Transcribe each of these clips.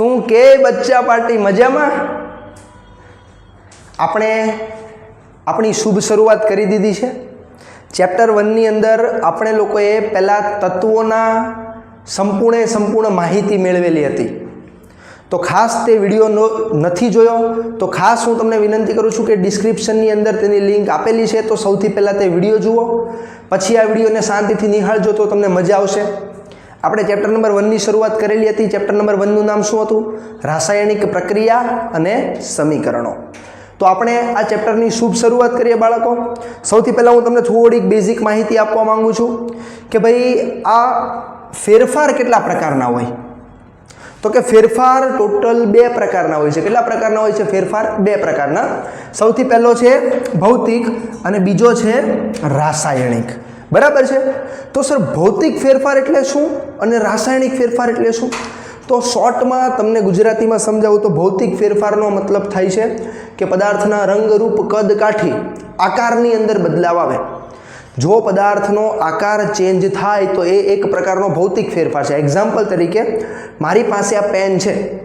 શું કે બચ્ચા પાર્ટી મજામાં? આપણે આપણી શુભ શરૂઆત કરી દીધી છે. ચેપ્ટર વનની અંદર આપણે લોકોએ પહેલાં તત્વોના સંપૂર્ણે સંપૂર્ણ માહિતી મેળવેલી હતી. તો ખાસ તે વીડિયો નથી જોયો, તો ખાસ હું તમને વિનંતી કરું છું કે ડિસ્ક્રિપ્શનની અંદર તેની લિંક આપેલી છે, તો સૌથી પહેલાં તે વીડિયો જુઓ. પછી આ વિડીયોને શાંતિથી નિહાળજો, તો તમને મજા આવશે. આપણે ચેપ્ટર નંબર વનની શરૂઆત કરેલી હતી. ચેપ્ટર નંબર વનનું નામ શું હતું? રાસાયણિક પ્રક્રિયા અને સમીકરણો. તો આપણે આ ચેપ્ટરની શુભ શરૂઆત કરીએ બાળકો. સૌથી પહેલાં હું તમને થોડીક બેઝિક માહિતી આપવા માંગુ છું કે ભાઈ, આ ફેરફાર કેટલા પ્રકારના હોય? તો કે ફેરફાર ટોટલ બે પ્રકારના હોય છે. કેટલા પ્રકારના હોય છે? ફેરફાર બે પ્રકારના. સૌથી પહેલો છે ભૌતિક અને બીજો છે રાસાયણિક. બરાબર છે? તો સર, ભૌતિક ફેરફાર એટલે શું? અને રાસાયણિક ફેરફાર એટલે શું? તો શોર્ટમાં તમને ગુજરાતીમાં સમજાવું તો ભૌતિક ફેરફારનો મતલબ થાય છે કે પદાર્થના રંગરૂપ કદ કાઠી આકારની અંદર બદલાવ આવે. જો પદાર્થનો આકાર ચેન્જ થાય તો એ એક પ્રકારનો ભૌતિક ફેરફાર છે. એક્ઝામ્પલ તરીકે, મારી પાસે આ પેન છે.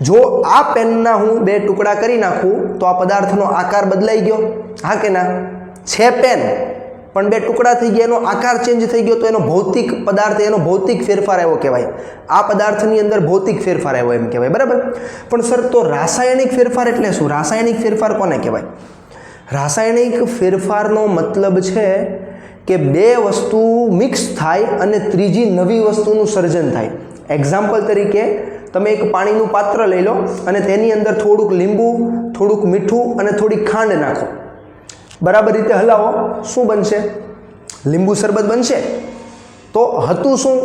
જો આ પેનના હું બે ટુકડા કરી નાખું તો આ પદાર્થનો આકાર બદલાઈ ગયો. હા કે ના? છે પેન. પણ બે ટુકડા થઈ ગયા, એનો આકાર ચેન્જ થઈ ગયો તો એનો ભૌતિક પદાર્થ, એનો ભૌતિક ફેરફાર આવ્યો કહેવાય. આ પદાર્થની અંદર ભૌતિક ફેરફાર આવ્યો એમ કહેવાય, બરાબર? પણ સર, તો રાસાયણિક ફેરફાર એટલે શું? રાસાયણિક ફેરફાર કોને કહેવાય? રાસાયણિક ફેરફારનો મતલબ છે કે બે વસ્તુ મિક્સ થાય અને ત્રીજી નવી વસ્તુનું સર્જન થાય. એક્ઝામ્પલ તરીકે, તમે એક પાણીનું પાત્ર લઈ લો અને તેની અંદર થોડુંક લીંબુ, થોડુંક મીઠું અને થોડીક ખાંડ નાખો. બરાબર રીતે હલાવો. શું બનશે? લીંબુ શરબત બનશે? તો હતું શું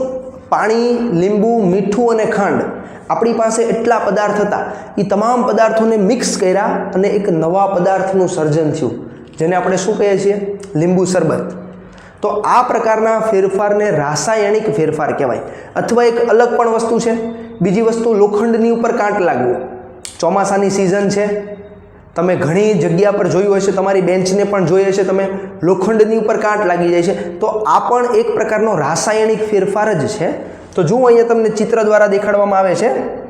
પાણી, લીંબુ, મીઠું અને ખાંડ આપણી પાસે એટલા પદાર્થ હતા. એ તમામ પદાર્થોને મિક્સ કર્યા અને એક નવા પદાર્થનું સર્જન થયું, જેને આપણે શું કહીએ છીએ? લીંબુ શરબત. તો આ પ્રકારના ફેરફારને રાસાયણિક ફેરફાર કહેવાય. અથવા એક અલગ પણ વસ્તુ છે. બીજી વસ્તુ લોખંડની ઉપર કાંટ લાગવું. ચોમાસાની સિઝન છે. તમે ઘણી જગ્યા પર જોયું હશે, તમારી બેન્ચને પણ જોઈ હશે તમે, લોખંડની ઉપર કાંટ લાગી જાય છે. તો આ પણ એક પ્રકારનો રાસાયણિક ફેરફાર જ છે. તો જુઓ અહીંયા તમને ચિત્ર દ્વારા દેખાડવામાં આવે છે.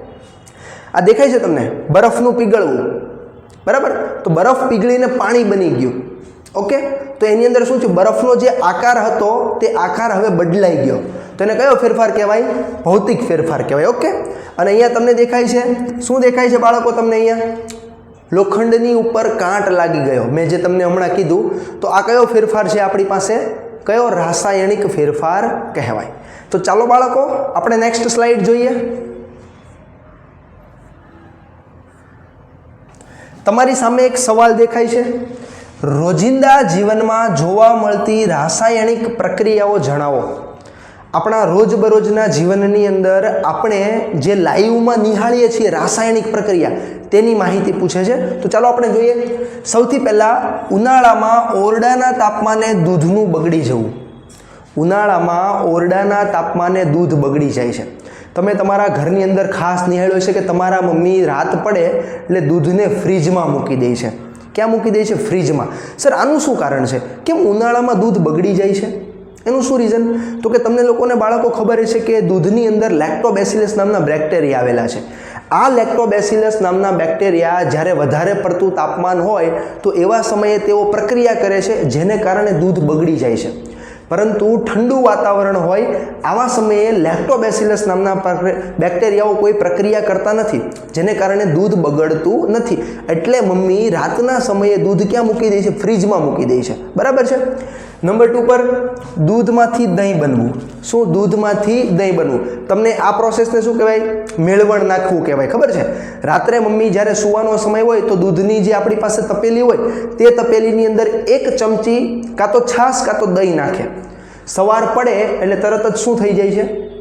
આ દેખાય છે તમને? બરફનું પીગળવું. બરાબર? તો બરફ પીગળીને પાણી બની ગયું. ઓકે? તો એની અંદર શું છે બરફનો જે આકાર હતો, તે આકાર હવે બદલાઈ ગયો. તો એને કયો ફેરફાર કહેવાય? ભૌતિક ફેરફાર કહેવાય. ઓકે? અને અહીંયા તમને દેખાય છે. શું દેખાય છે બાળકો તમને અહીંયા? લોખંડની ઉપર કાંટ લાગી ગયો. મેં જે તમને હમણાં કીધું, તો આ કયો ફેરફાર છે આપણી પાસે? કયો રાસાયણિક ફેરફાર કહેવાય? તો ચાલો બાળકો, આપણે નેક્સ્ટ સ્લાઇડ જોઈએ. તમારી સામે એક સવાલ દેખાય છે. રોજિંદા જીવનમાં જોવા મળતી રાસાયણિક પ્રક્રિયાઓ જણાવો. આપણા રોજબરોજના જીવનની અંદર આપણે જે લાઈવમાં નિહાળીએ છીએ રાસાયણિક પ્રક્રિયા, તેની માહિતી પૂછે છે. તો ચાલો આપણે જોઈએ. સૌથી પહેલાં ઉનાળામાં ઓરડાના તાપમાને દૂધનું બગડી જવું. ઉનાળામાં ઓરડાના તાપમાને દૂધ બગડી જાય છે. તમે તમારા ઘરની અંદર ખાસ નિહાળ્યો છે કે તમારા મમ્મી રાત પડે એટલે દૂધને ફ્રીજમાં મૂકી દે છે. ક્યાં મૂકી દે છે? ફ્રીજમાં. સર, આનું શું કારણ છે? કેમ ઉનાળામાં દૂધ બગડી જાય છે? એનું શું રીઝન તો કે તમને લોકોને બાળકો ખબર છે કે દૂધની અંદર લેક્ટોબેસિલસ નામના બેક્ટેરિયા આવેલા છે. આ લેક્ટોબેસિલસ નામના બેક્ટેરિયા જ્યારે વધારે પડતું તાપમાન હોય, તો એવા સમયે તેઓ પ્રક્રિયા કરે છે, જેને કારણે દૂધ બગડી જાય છે. પરંતુ ઠંડુ વાતાવરણ હોય, આવા સમયે લેક્ટોબેસિલસ નામના બેક્ટેરિયાઓ કોઈ પ્રક્રિયા કરતા નથી, જેને કારણે દૂધ બગડતું નથી. એટલે મમ્મી રાતના સમયે દૂધ ક્યાં મૂકી દે છે? ફ્રીજમાં મૂકી દે છે. બરાબર છે? નંબર ટુ પર, દૂધમાંથી દહીં બનવું. શું દૂધમાંથી દહીં બનવું? તમને આ પ્રોસેસને શું કહેવાય? મેળવણ નાખવું કહેવાય. ખબર છે? રાત્રે મમ્મી જ્યારે સૂવાનો સમય હોય, તો દૂધની જે આપણી પાસે તપેલી હોય, તે તપેલીની અંદર એક ચમચી કાં તો છાશ, કાં તો દહીં નાખે. સવાર પડે એટલે તરત જ શું થઈ જાય છે?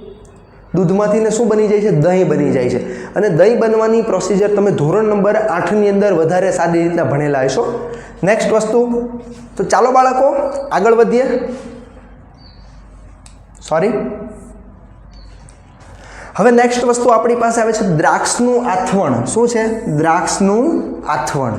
દૂધમાંથી ને શું બની જાય છે? દહીં બની જાય છે. અને દહીં બનવાની પ્રોસિજર તમે ધોરણ નંબર આઠની અંદર વધારે સારી રીતના ભણેલા હશો. નેક્સ્ટ વસ્તુ, તો ચાલો બાળકો, આગળ વધીએ. સોરી હવે નેક્સ્ટ વસ્તુ આપણી પાસે આવે છે દ્રાક્ષનું આથવણ. શું છે? દ્રાક્ષનું આથવણ.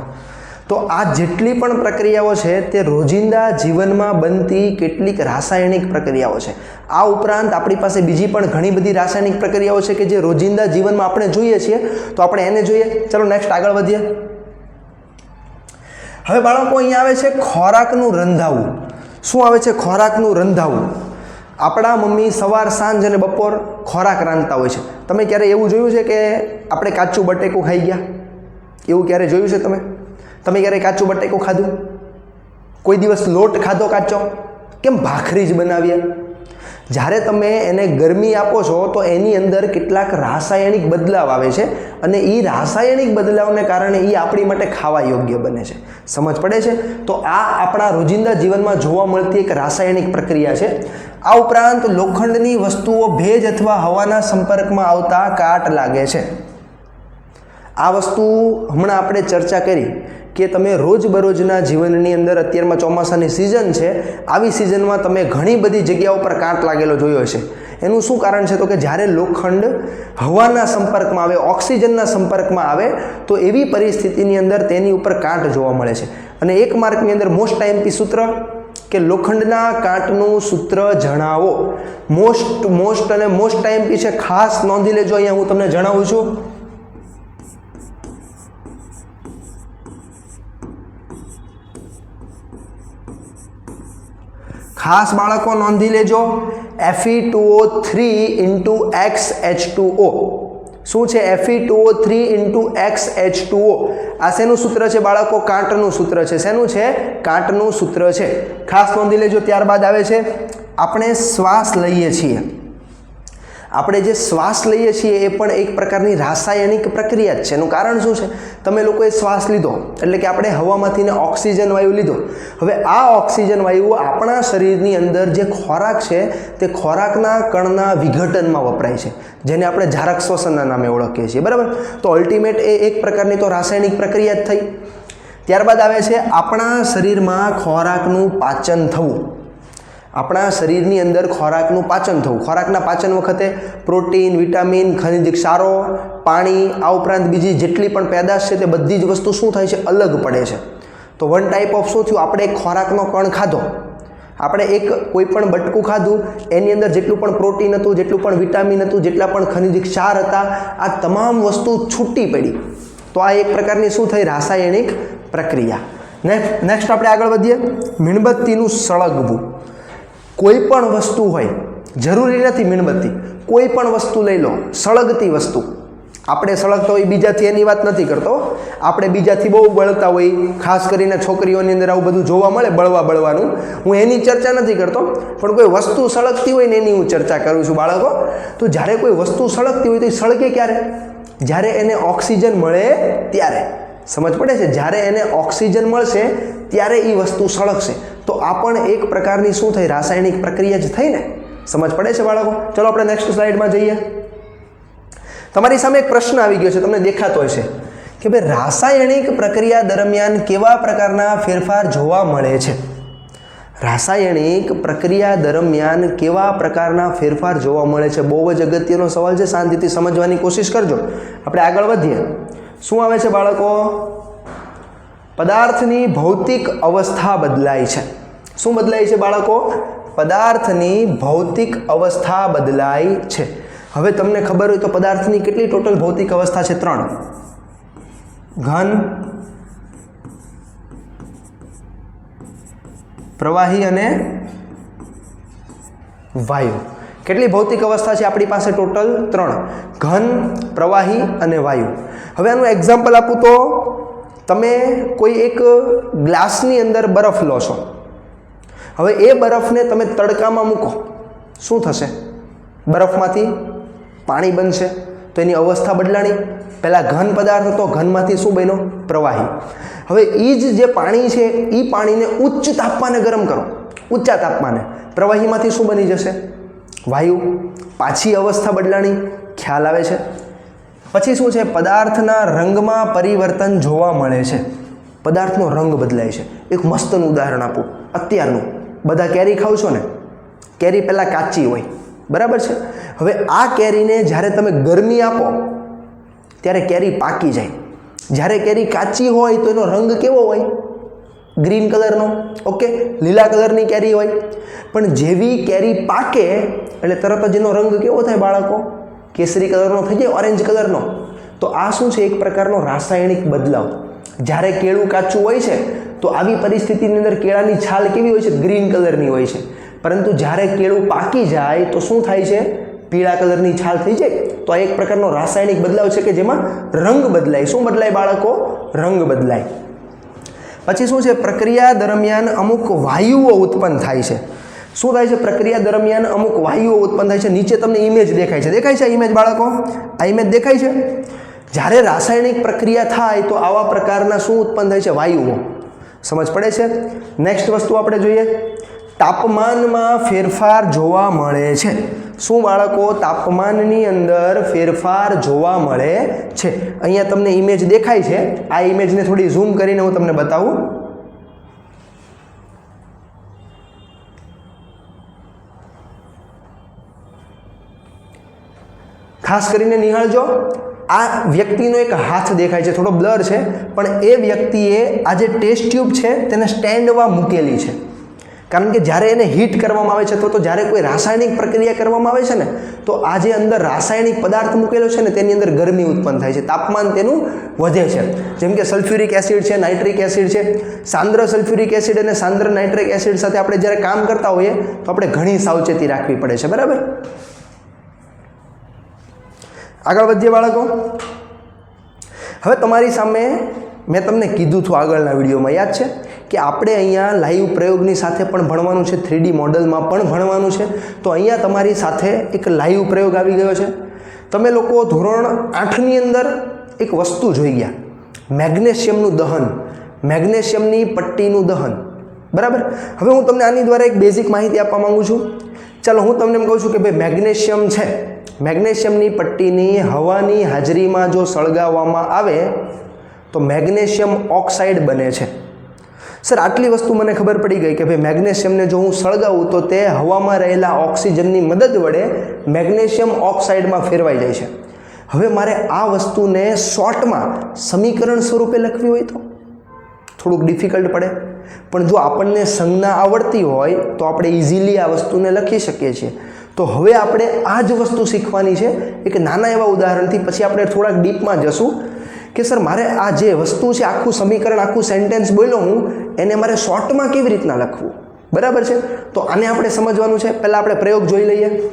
તો આ જેટલી પણ પ્રક્રિયાઓ છે તે રોજિંદા જીવનમાં બનતી કેટલીક રાસાયણિક પ્રક્રિયાઓ છે. આ ઉપરાંત આપણી પાસે બીજી પણ ઘણી બધી રાસાયણિક પ્રક્રિયાઓ છે કે જે રોજિંદા જીવનમાં આપણે જોઈએ છીએ. તો આપણે એને જોઈએ. ચલો નેક્સ્ટ આગળ વધીએ. હવે બાળકો અહીંયા આવે છે ખોરાકનું રંધાવું. શું આવે છે ખોરાકનું રંધાવું? આપણા મમ્મી સવાર, સાંજ અને બપોર ખોરાક રાંધતા હોય છે. તમે ક્યારે એવું જોયું છે કે આપણે કાચું બટેકું ખાઈ ગયા? એવું ક્યારે જોયું છે તમે? તમે ક્યારેય કાચું બટેકું ખાધું? કોઈ દિવસ લોટ ખાધો કાચો? કેમ ભાખરી જ બનાવીએ? જ્યારે તમે એને ગરમી આપો છો, તો એની અંદર કેટલાક રાસાયણિક બદલાવ આવે છે અને એ રાસાયણિક બદલાવને કારણે એ આપણી માટે ખાવા યોગ્ય બને છે. સમજ પડે છે? તો આ આપણા રોજિંદા જીવનમાં જોવા મળતી એક રાસાયણિક પ્રક્રિયા છે. આ ઉપરાંત લોખંડની વસ્તુઓ ભેજ અથવા હવાના સંપર્કમાં આવતા કાટ લાગે છે. આ વસ્તુ હમણાં આપણે ચર્ચા કરી. કે તમે રોજબરોજના જીવનની અંદર અત્યારમાં ચોમાસાની સિઝન છે, આવી સિઝનમાં તમે ઘણી બધી જગ્યાઓ પર કાંટ લાગેલો જોયો હશે. એનું શું કારણ છે તો કે જ્યારે લોખંડ હવાના સંપર્કમાં આવે, ઓક્સિજનના સંપર્કમાં આવે, તો એવી પરિસ્થિતિની અંદર તેની ઉપર કાંટ જોવા મળે છે. અને એક માર્કની અંદર મોસ્ટ ટાઈમપી સૂત્ર કે લોખંડના કાંટનું સૂત્ર જણાવો. મોસ્ટ મોસ્ટ અને મોસ્ટ ટાઈમપી છે, ખાસ નોંધી લેજો, અહીંયા હું તમને જણાવું છું. ખાસ બાળકો નોંધી લેજો. F E two O three into X H two O શું છે F E two O three into X H two O આ શેનું સૂત્ર છે બાળકો? કાંટનું સૂત્ર છે. શેનું છે? કાંટનું સૂત્ર છે. ખાસ નોંધી લેજો, ત્યારબાદ આવે છે. આપણે શ્વાસ લઈએ છીએ. આપણે જે શ્વાસ લઈએ છીએ એ પણ એક પ્રકારની રાસાયણિક પ્રક્રિયા જ છે. એનું કારણ શું છે? તમે લોકોએ શ્વાસ લીધો, એટલે કે આપણે હવામાંથીને ઓક્સિજન વાયુ લીધો. હવે આ ઓક્સિજન વાયુ આપણા શરીરની અંદર જે ખોરાક છે, તે ખોરાકના કણના વિઘટનમાં વપરાય છે, જેને આપણે ઝારક શ્વસનના નામે ઓળખીએ છીએ. બરાબર? તો અલ્ટિમેટ એ એક પ્રકારની તો રાસાયણિક પ્રક્રિયા જ થઈ. ત્યારબાદ આવે છે આપણા શરીરમાં ખોરાકનું પાચન થવું. આપણા શરીરની અંદર ખોરાકનું પાચન થવું. ખોરાકના પાચન વખતે પ્રોટીન, વિટામિન, ખનિજ ક્ષારો, પાણી, આ ઉપરાંત બીજી જેટલી પણ પેદાશ છે તે બધી જ વસ્તુ શું થાય છે? અલગ પડે છે. તો વન ટાઈપ ઓફ શું થયું? આપણે એક ખોરાકનો કણ ખાધો. આપણે એક કોઈ પણ બટકું ખાધું, એની અંદર જેટલું પણ પ્રોટીન હતું, જેટલું પણ વિટામિન હતું, જેટલા પણ ખનિજ ક્ષાર હતા, આ તમામ વસ્તુ છૂટી પડી. તો આ એક પ્રકારની શું થઈ? રાસાયણિક પ્રક્રિયા. નેક્સ્ટ આપણે આગળ વધીએ. મીણબત્તીનું સળગવું. કોઈ પણ વસ્તુ હોય, જરૂરી નથી મીણબત્તી, કોઈ પણ વસ્તુ લઈ લો, સળગતી વસ્તુ. આપણે સળગતા હોય બીજાથી એની વાત નથી કરતો. આપણે બીજાથી બહુ બળતા હોય, ખાસ કરીને છોકરીઓની અંદર આવું બધું જોવા મળે, બળવા બળવાનું. હું એની ચર્ચા નથી કરતો, પણ કોઈ વસ્તુ સળગતી હોય ને એની હું ચર્ચા કરું છું, બાળકો. તો જ્યારે કોઈ વસ્તુ સળગતી હોય તો એ સળગે ક્યારે? જ્યારે એને ઓક્સિજન મળે ત્યારે. સમજ પડે છે? જ્યારે એને ઓક્સિજન મળશે, ત્યારે એ વસ્તુ સળગશે. તો આ પણ એક પ્રકારની શું થઈ? રાસાયણિક પ્રક્રિયા જ થઈ ને? સમજ પડે છે બાળકો? ચલો આપણે નેક્સ્ટ સ્લાઇડમાં જઈએ. તમારી સામે એક પ્રશ્ન આવી ગયો છે, તમને દેખાતો હશે કે ભાઈ રાસાયણિક પ્રક્રિયા દરમિયાન કેવા પ્રકારના ફેરફાર જોવા મળે છે? રાસાયણિક પ્રક્રિયા દરમિયાન કેવા પ્રકારના ફેરફાર જોવા મળે છે? બહુ જ અગત્યનો સવાલ છે. શાંતિથી સમજવાની કોશિશ કરજો. આપણે આગળ વધીએ. શું આવે છે બાળકો? પદાર્થની ભૌતિક અવસ્થા બદલાય છે. શું બદલાય છે બાળકો? પદાર્થની ભૌતિક અવસ્થા બદલાય છે. હવે તમને ખબર હોય તો પદાર્થની કેટલી ટોટલ ભૌતિક અવસ્થા છે? ત્રણ. ઘન, પ્રવાહી અને વાયુ. કેટલી ભૌતિક અવસ્થા છે આપણી પાસે ટોટલ? ત્રણ. ઘન, પ્રવાહી અને વાયુ. હવે આનું એક્ઝામ્પલ આપું તો, તમે કોઈ એક ગ્લાસની અંદર બરફ લો છો. હવે એ બરફને તમે તડકામાં મૂકો. શું થશે? બરફમાંથી પાણી બનશે. તો એની અવસ્થા બદલાણી. પહેલાં ઘન પદાર્થ હતો, ઘનમાંથી શું બન્યો? પ્રવાહી. હવે એ જ જે પાણી છે એ પાણીને ઉચ્ચ તાપમાને ગરમ કરો. ઊંચા તાપમાને. પ્રવાહીમાંથી શું બની જશે? વાયુ. પાછી અવસ્થા બદલાણી. ખ્યાલ આવે છે? પછી શું છે? પદાર્થના રંગમાં પરિવર્તન જોવા મળે છે. પદાર્થનો રંગ બદલાય છે. એક મસ્તનું ઉદાહરણ આપું. અત્યારનું. બધા કેરી ખાવ છો ને? કેરી પહેલાં કાચી હોય. બરાબર છે? હવે આ કેરીને જ્યારે તમે ગરમી આપો, ત્યારે કેરી પાકી જાય. જ્યારે કેરી કાચી હોય, તો એનો રંગ કેવો હોય? ગ્રીન કલરનો. ઓકે? લીલા કલરની કેરી હોય. પણ જેવી કેરી પાકે, એટલે તરત જ એનો રંગ કેવો થાય બાળકો? કેસરી કલરનો થઈ જાય, ઓરેન્જ કલરનો. તો આ શું છે? એક પ્રકારનો રાસાયણિક બદલાવ. જ્યારે કેળું કાચું હોય છે, તો આવી પરિસ્થિતિની અંદર કેળાની છાલ કેવી હોય છે? ગ્રીન કલરની હોય છે. પરંતુ જ્યારે કેળું પાકી જાય, તો શું થાય છે? પીળા કલરની છાલ થઈ જાય. તો આ એક પ્રકારનો રાસાયણિક બદલાવ છે કે જેમાં રંગ બદલાય. શું બદલાય બાળકો? રંગ બદલાય. પછી શું છે? પ્રક્રિયા દરમિયાન અમુક વાયુઓ ઉત્પન્ન થાય છે. શું થાય છે? પ્રક્રિયા દરમિયાન અમુક વાયુઓ ઉત્પન્ન થાય છે. નીચે તમને ઇમેજ દેખાય છે. દેખાય છે આ ઇમેજ બાળકો? આ ઇમેજ દેખાય છે? જ્યારે રાસાયણિક પ્રક્રિયા થાય તો આવા પ્રકારના શું ઉત્પન્ન થાય છે? વાયુઓ. સમજ પડે છે? નેક્સ્ટ વસ્તુ આપણે જોઈએ. તાપમાનમાં ફેરફાર જોવા મળે છે. શું બાળકો? તાપમાનની અંદર ફેરફાર જોવા મળે છે. અહીંયા તમને ઇમેજ દેખાય છે. આ ઇમેજને થોડી ઝૂમ કરીને હું તમને બતાવું. ખાસ કરીને નિહાળજો. આ વ્યક્તિનો એક હાથ દેખાય છે, થોડો બ્લર છે, પણ એ વ્યક્તિએ આ જે ટેસ્ટ ટ્યુબ છે તેને સ્ટેન્ડમાં મૂકેલી છે. કારણ કે જ્યારે એને હીટ કરવામાં આવે છે તો તો જ્યારે કોઈ રાસાયણિક પ્રક્રિયા કરવામાં આવે છે ને, તો આ જે અંદર રાસાયણિક પદાર્થ મૂકેલો છે ને, તેની અંદર ગરમી ઉત્પન્ન થાય છે. તાપમાન તેનું વધે છે. જેમ કે સલ્ફ્યુરિક એસિડ છે, નાઇટ્રિક એસિડ છે. સાંદ્ર સલ્ફ્યુરિક એસિડ અને સાંદ્ર નાઇટ્રિક એસિડ સાથે આપણે જ્યારે કામ કરતા હોઈએ, તો આપણે ઘણી સાવચેતી રાખવી પડે છે, બરાબર? આગળ વધીએ બાળકો. હવે તમારી સામે મેં તમને કીધું હતું આગળના વિડીયોમાં, યાદ છે? કે આપણે અહીંયા લાઈવ પ્રયોગની સાથે પણ ભણવાનું છે થ્રીડી મોડલમાં પણ ભણવાનું છે. તો અહીંયા તમારી સાથે એક લાઈવ પ્રયોગ આવી ગયો છે. તમે લોકો ધોરણ આઠની અંદર એક વસ્તુ જોઈ ગયા. મેગ્નેશિયમનું દહન. મેગ્નેશિયમની પટ્ટીનું દહન. બરાબર? હવે હું તમને આની દ્વારા એક બેઝિક માહિતી આપવા માગું છું. ચાલો હું તમને એમ કહું છું કે ભાઈ મેગ્નેશિયમ છે. મેગ્નેશિયમની પટ્ટીની હવાની હાજરીમાં જો સળગાવવામાં આવે, તો મેગ્નેશિયમ ઓક્સાઇડ બને છે. સર, આટલી વસ્તુ મને ખબર પડી ગઈ કે ભાઈ મેગ્નેશિયમને જો હું સળગાવું, તો તે હવામાં રહેલા ઓક્સિજનની મદદ વડે મેગ્નેશિયમ ઓક્સાઇડમાં ફેરવાઈ જાય છે. હવે મારે આ વસ્તુને શોર્ટમાં સમીકરણ સ્વરૂપે લખવી હોય તો? થોડુંક ડિફિકલ્ટ પડે. પણ જો આપણને સંજ્ઞા આવડતી હોય, તો આપણે ઇઝીલી આ વસ્તુને લખી શકીએ છીએ. તો હવે આપણે આ જ વસ્તુ શીખવાની છે. એક નાના એવા ઉદાહરણથી પછી આપણે થોડાક ડીપમાં જશું કે, સર, મારે આ જે વસ્તુ છે, આખું સમીકરણ, આખું સેન્ટેન્સ બોલ્યો હું, એને મારે શોર્ટમાં કેવી રીતના લખવું? બરાબર છે? તો આને આપણે સમજવાનું છે. પહેલાં આપણે પ્રયોગ જોઈ લઈએ.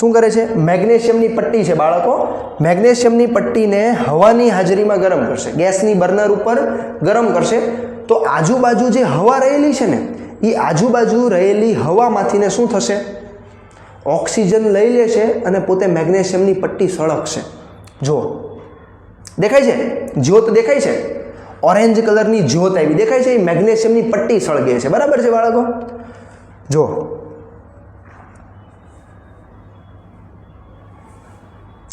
શું કરે છે? મેગ્નેશિયમની પટ્ટી છે, બાળકો. મેગ્નેશિયમની પટ્ટીને હવાની હાજરીમાં ગરમ કરશે. ગેસની બર્નર ઉપર ગરમ કરશે. તો આજુબાજુ જે હવા રહેલી છે ને એ આજુબાજુ રહેલી હવામાંથીને શું થશે? ઓક્સિજન લઈ લેશે અને પોતે મેગ્નેશિયમની પટ્ટી સળગશે. જુઓ. દેખાય છે? જ્યોત દેખાય છે? ઓરેન્જ કલરની જ્યોત આવી. દેખાય છે? એ મેગ્નેશિયમની પટ્ટી સળગે છે. બરાબર છે, બાળકો? જુઓ.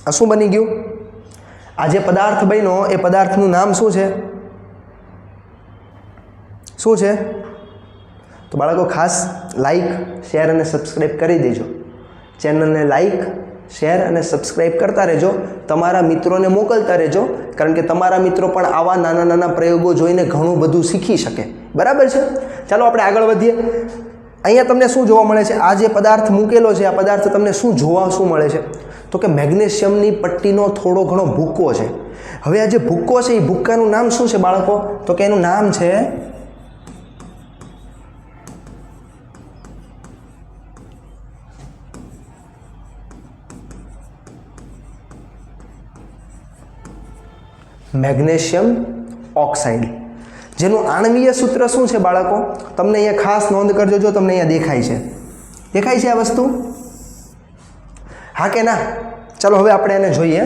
આ શું બની ગયું? આ જે પદાર્થ બન્યો એ પદાર્થનું નામ શું છે? શું છે? તો બાળકો, ખાસ લાઈક શેર અને સબસ્ક્રાઈબ કરી દેજો. ચેનલને લાઈક શેર અને સબસ્ક્રાઈબ કરતા રહેજો. તમારા મિત્રોને મોકલતા રહેજો, કારણ કે તમારા મિત્રો પણ આવા નાના નાના પ્રયોગો જોઈને ઘણું બધું શીખી શકે. બરાબર છે? ચાલો આપણે આગળ વધીએ. અહીંયા તમને શું જોવા મળે છે? આ જે પદાર્થ મૂકેલો છે, આ પદાર્થ તમને શું જોવા શું મળે છે? તો કે મેગ્નેશિયમની પટ્ટીનો થોડો ઘણો ભૂક્કો છે. હવે આ જે ભૂક્કો છે, એ ભૂક્કાનું નામ શું છે બાળકો? તો કે એનું નામ છે મેગ્નેશિયમ ઓક્સાઇડ. જેનું આણવીય સૂત્ર શું છે બાળકો? તમને અહીંયા ખાસ નોંધ કરજો, જો તમને અહીંયા દેખાય છે. દેખાય છે આ વસ્તુ? હા કે ના? ચાલો હવે આપણે એને જોઈએ.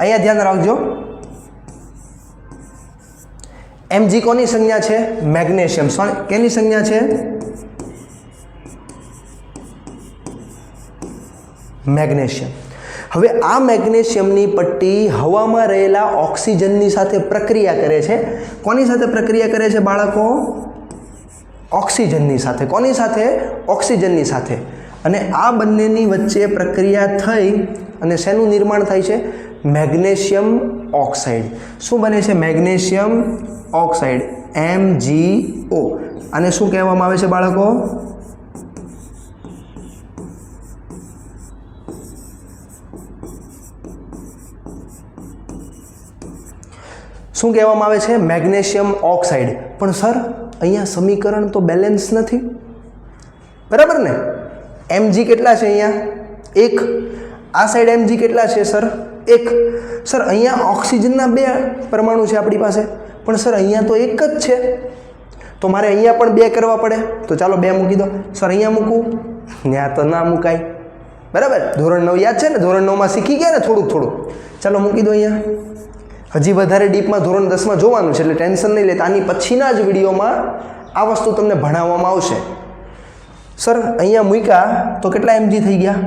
અહીંયા ધ્યાન રાખજો. એમજી કોની સંજ્ઞા છે? મેગ્નેશિયમ. કેની સંજ્ઞા છે? મેગ્નેશિયમ. હવે આ મેગ્નેશિયમની પટ્ટી હવામાં રહેલા ઓક્સિજનની સાથે પ્રક્રિયા કરે છે. કોની સાથે પ્રક્રિયા કરે છે બાળકો? ઓક્સિજનની સાથે. કોની સાથે? ઓક્સિજનની સાથે. અને આ બંનેની વચ્ચે પ્રક્રિયા થઈ અને શેનું નિર્માણ થાય છે? Magnesium oxide. શું બને છે મેગ્નેશિયમ ઓક્સાઇડ? એમ ઓ. આને શું કહેવામાં આવે છે બાળકો? શું કહેવામાં આવે છે? Magnesium oxide. પણ સર અહીંયા સમીકરણ તો બેલેન્સ નથી. બરાબર ને? એમજી કેટલા છે અહીંયા? એક. આ સાઈડ એમજી કેટલા છે સર એક. સર અહીંયા ઓક્સિજનના બે પરમાણુ છે આપણી પાસે. પણ સર અહીંયા તો એક જ છે. તો મારે અહીંયા પણ બે કરવા પડે. તો ચાલો બે મૂકી દો. સર અહીંયા મૂકું. ત્યાં તો ના મુકાય. બરાબર? ધોરણ નવ યાદ છે ને? ધોરણ નવમાં શીખી ગયા ને થોડુંક થોડુંક. ચાલો મૂકી દો અહીંયા. હજી વધારે ડીપમાં ધોરણ દસમાં જોવાનું છે એટલે ટેન્શન નહીં લેતા આની પછીના જ વિડીયોમાં આ વસ્તુ તમને ભણાવવામાં આવશે. સર, અહીંયા મૂક્યા તો કેટલા એમજી થઈ ગયા?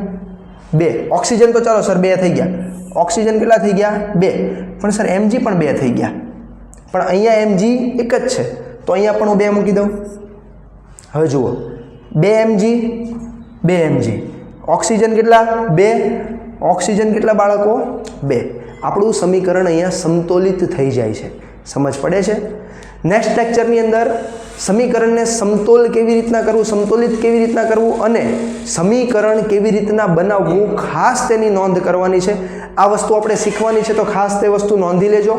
બે. ઓક્સિજન તો ચાલો સર, બે થઈ ગયા. ઓક્સિજન કેટલા થઈ ગયા? બે. પણ સર એમજી પણ બે થઈ ગયા. પણ અહીંયા એમજી એક જ છે. તો અહીંયા પણ હું બે મૂકી દઉં. હવે જુઓ. બે એમજી બે એમજી ઓક્સિજન કેટલા? બે. ઓક્સિજન કેટલા બાળકો? બે. આપણું સમીકરણ અહીંયા સમતોલિત થઈ જાય છે. સમજ પડે છે? નેક્સ્ટ લેક્ચરની અંદર સમીકરણને સમતોલ કેવી રીતના કરવું સમતોલિત કેવી રીતના કરવું અને સમીકરણ કેવી રીતના બનાવવું ખાસ તેની નોંધ કરવાની છે. આ વસ્તુ આપણે શીખવાની છે તો ખાસ તે વસ્તુ નોંધી લેજો.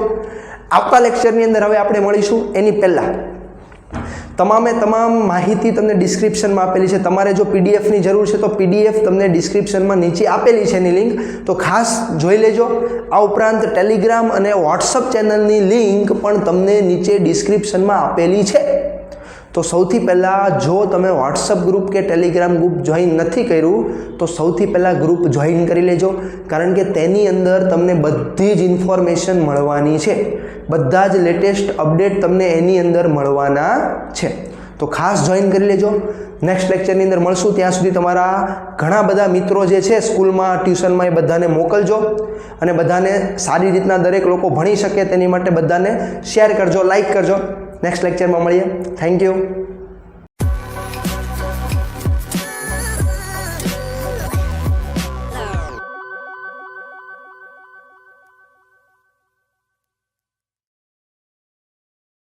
આવતા લેક્ચરની અંદર હવે આપણે મળીશું. એની પહેલાં તમામે તમામ માહિતી તમને ડિસ્ક્રિપ્શનમાં આપેલી છે. તમારે જો પીડીએફની જરૂર છે તો પીડીએફ તમને ડિસ્ક્રિપ્શનમાં નીચે આપેલી છે એની લિંક તો ખાસ જોઈ લેજો. આ ઉપરાંત ટેલિગ્રામ અને વોટ્સઅપ ચેનલની લિંક પણ તમને નીચે ડિસ્ક્રિપ્શનમાં આપેલી છે. તો સૌથી પહેલાં જો તમે વોટ્સઅપ ગ્રુપ કે ટેલિગ્રામ ગ્રુપ જોઈન નથી કર્યું, તો સૌથી પહેલાં ગ્રુપ જોઈન કરી લેજો. કારણ કે તેની અંદર તમને બધી જ ઇન્ફોર્મેશન મળવાની છે. બધા જ લેટેસ્ટ અપડેટ તમને એની અંદર મળવાના છે. તો ખાસ જોઈન કરી લેજો. નેક્સ્ટ લેક્ચરની અંદર મળશું. ત્યાં સુધી તમારા ઘણા બધા મિત્રો જે છે, સ્કૂલમાં, ટ્યુશનમાં એ બધાને મોકલજો. અને બધાને સારી રીતના દરેક લોકો ભણી શકે તેની માટે બધાને શેર કરજો લાઇક કરજો. નેક્સ્ટ લેક્ચરમાં મળીએ. Thank you